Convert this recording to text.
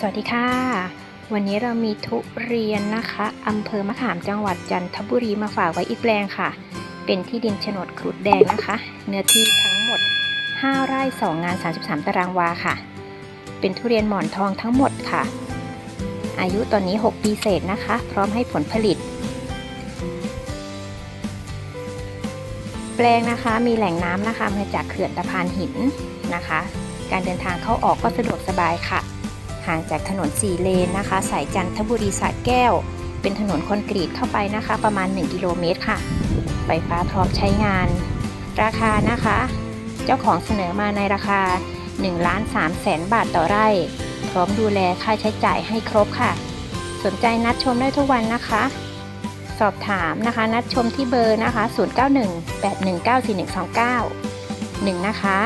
สวัสดีค่ะ วันนี้เรามีทุเรียนนะคะอำเภอมะขามจังหวัดจันทบุรีมาฝากไว้อีกแปลงค่ะ เป็นที่ดินโฉนดครุฑแดงนะคะ เนื้อที่ทั้งหมด 5 ไร่2งาน 33 ตารางวาค่ะ เป็นทุเรียนหมอนทองทั้งหมดค่ะ อายุตอนนี้ 6 ปีเศษนะคะ พร้อมให้ผลผลิต แปลงนะคะมีแหล่งน้ำนะคะมาจากเขื่อนตะพานหินนะคะ การเดินทางเข้าออกก็สะดวกสบายค่ะ ห่างจากถนน 4 เลนนะคะ สายจันทบุรีสระแก้ว เป็นถนนคอนกรีตเข้าไปนะคะ ประมาณ 1 กิโลเมตรค่ะ ไฟฟ้าพร้อมใช้งาน ราคานะคะ เจ้าของเสนอมาในราคา1ล้าน3แสนบาทต่อไร่ พร้อมดูแลค่าใช้จ่ายให้ครบค่ะ สนใจนัดชมได้ทุกวันนะคะ สอบถามนะคะ นัดชมที่เบอร์นะคะ 0918194129 1 นะคะ